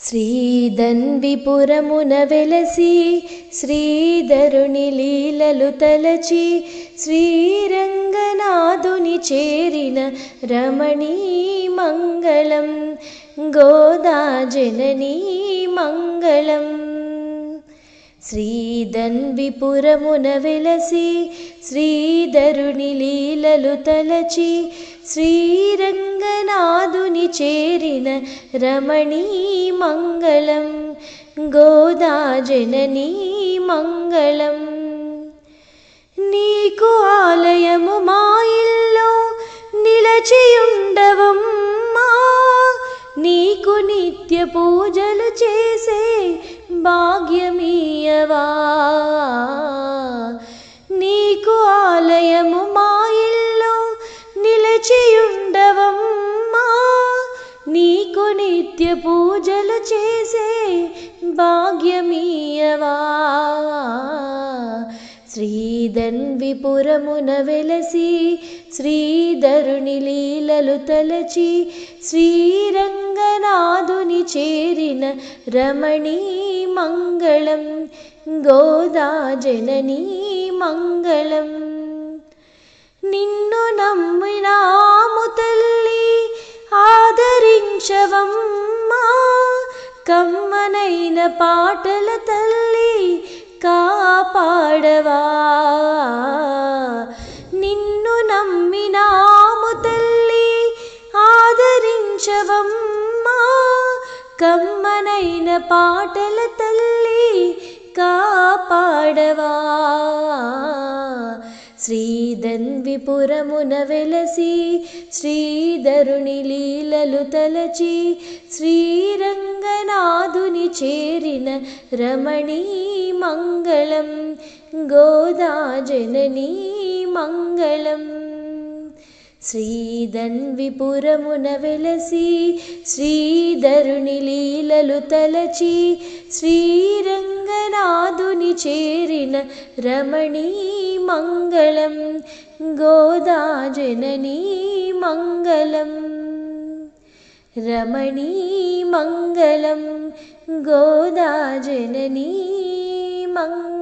శ్రీదన్విపురమున వెలసి శ్రీధరుని లీలలు తలచి శ్రీరంగనాథుని చేరిన రమణీ మంగళం గోదా జననీ మంగళం. శ్రీదన్విపురమున వెలసి శ్రీధరుని లీలలు తలచి శ్రీరంగనాథుని చేరిన రమణీ మంగళం గోదా జననీ మంగళం. నీకు ఆలయము మా ఇల్లో నిలచియుండవమ్మా. నీకు నిత్య పూజలు చేసే భాగ్యమీయవా నీకు నిత్య పూజలు చేసే భాగ్యమీయవా? శ్రీదన్విపురమున వెలసి శ్రీధరుని లీలలు తలచి శ్రీరంగనాథుని చేరిన రమణీ మంగళం గోదా జననీ మంగళం. కమ్మనైన పాటల తల్లి కాపాడవా. నిన్ను నమ్మినాము తల్లి ఆదరించవమ్మా. కమ్మనైన పాటల తల్లి కాపాడవా. శ్రీదన్విపురమున వెలసి శ్రీధరుని లీలలు తలచి శ్రీరంగనాథుని చేరిన రమణీ మంగళం గోదాజననీ మంగళం. శ్రీదన్విపురమున వెలసి శ్రీధరుని లీలలు తలచి శ్రీరంగనాథుని చేరిన రమణీ मङ्गलं गोदाजननी मङ्गलम् रमणी मङ्गलं गोदाजननी मङ्गलम्